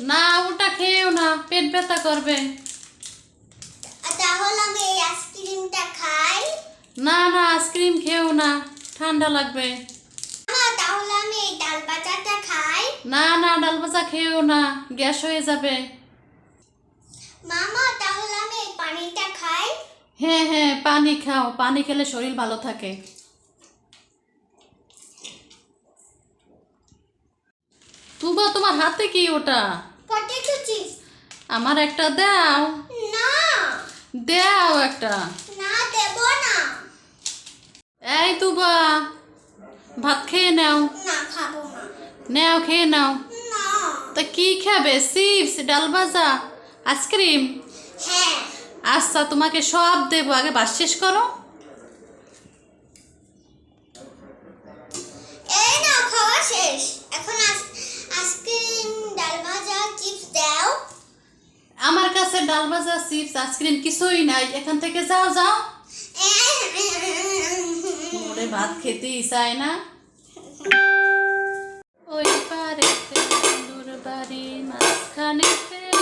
না ওটা খেয়েও না পেট ব্যথা করবে। তাহলে আমি এই আইসক্রিমটা খাই। না না আইসক্রিম খেয়েও না ঠান্ডা লাগবে। তাহলে আমি এই ডাল বাটাটা খাই। না না ডাল ভাজা খেয়েও না গ্যাস হয়ে যাবে। মামা তাহলে আমি এই পানিটা খাই। হ্যাঁ হ্যাঁ পানি খাও পানি খেলে শরীর ভালো থাকে। তুবা তোমার হাতে কি ওটা? Potato chips. আমার একটা দাও। না। দাও একটা। না দেব না। এই তুবা ভাত খেয়ে নাও। না খাব না। নাও খেয়ে নাও। না। তা কি খাবে? চিপস ডাল ভাজা আইসক্রিম? হ্যাঁ। আচ্ছা তোমাকে সব দেবো। আগে বাস শেষ করো এই না খাওয়া শেষ এখন আইস- আইসক্রিম ডাল ভাজা চিপস দাও আমার কাছে ডাল ভাজা চিপস আইসক্রিম কিছুই নাই, এখান থেকে যাও যাও। ওরে ভাত খেতে চায় না। ওই পারে বাড়ি, মাঝখানেতে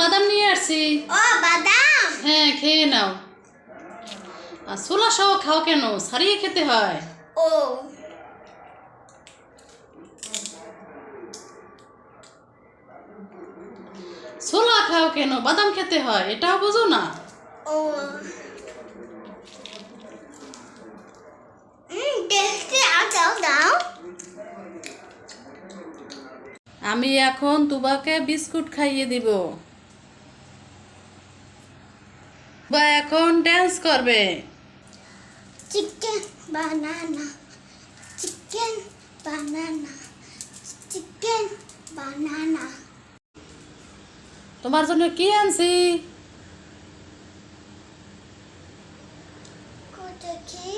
বাদাম নিয়ে আসছি। ও বাদাম? হ্যাঁ খেয়ে নাও। আর ছোলা সহ খাও কেন? সারিয়ে খেতে হয়। ও। ছোলা খাও কেন? বাদাম খেতে হয় এটাও বোঝো না। ও। আমি এখন তুবাকে বিস্কুট খাইয়ে দিব। বা এখন ড্যান্স করবে? Chicken banana chicken banana chicken banana তোমার জন্য কি আনছি? দেখি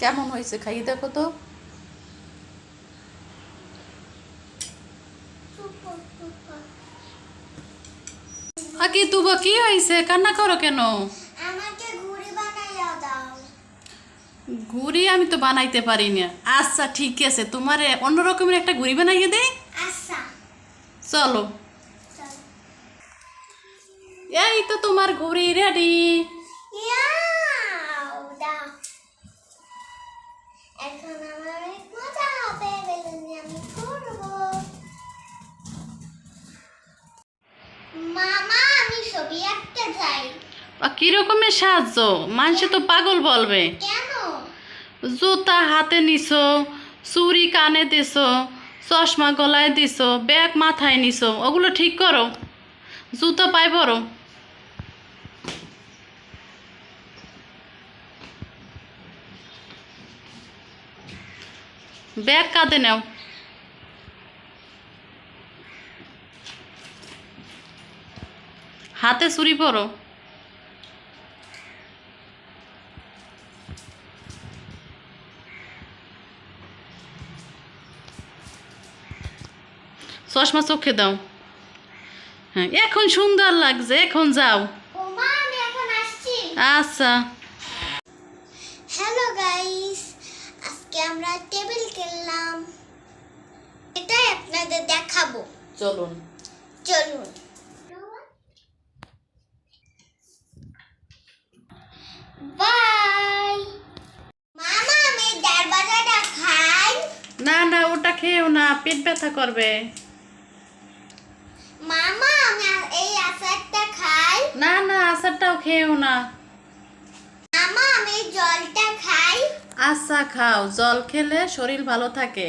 কেমন হয়েছে? খাইয়ে দেখো তো। আকি তুবা কি হয়েছে? কান্না করো কেন? আমাকে ঘুড়ি আমি তো বানাইতে পারি না। আচ্ছা ঠিক আছে তোমার অন্য রকমের একটা ঘুড়ি বানাইয়ে দেই। আচ্ছা। চলো। এই তো তোমার ঘুড়ি রেডি এখন ছবি আঁকতে চাই কি রকমের সাহায্য? মানুষে তো পাগল বলবে। কেন? জুতা হাতে নিছো চুরি কানে দিছো চশমা গলায় দিছো ব্যাগ মাথায় নিছো ওগুলো ঠিক করো। জুতো পাই বড় ব্যাগ কাঁদে নাও। হাতে চুরি পরো। চশমা চোখে দাও। হ্যাঁ এখন সুন্দর লাগছে এখন যাও। আচ্ছা। হ্যালো গাইস আজকে আমরা টেবিল খেললাম। এটাই আপনাদের দেখাবো। চলুন। চলুন। পেট ব্যথা করবে। মামা আমি এই আচারটা খাই। না না আচারটাও খেয়েও না। মামা আমি জলটা খাই। আচ্ছা খাও। জল খেলে শরীর ভালো থাকে।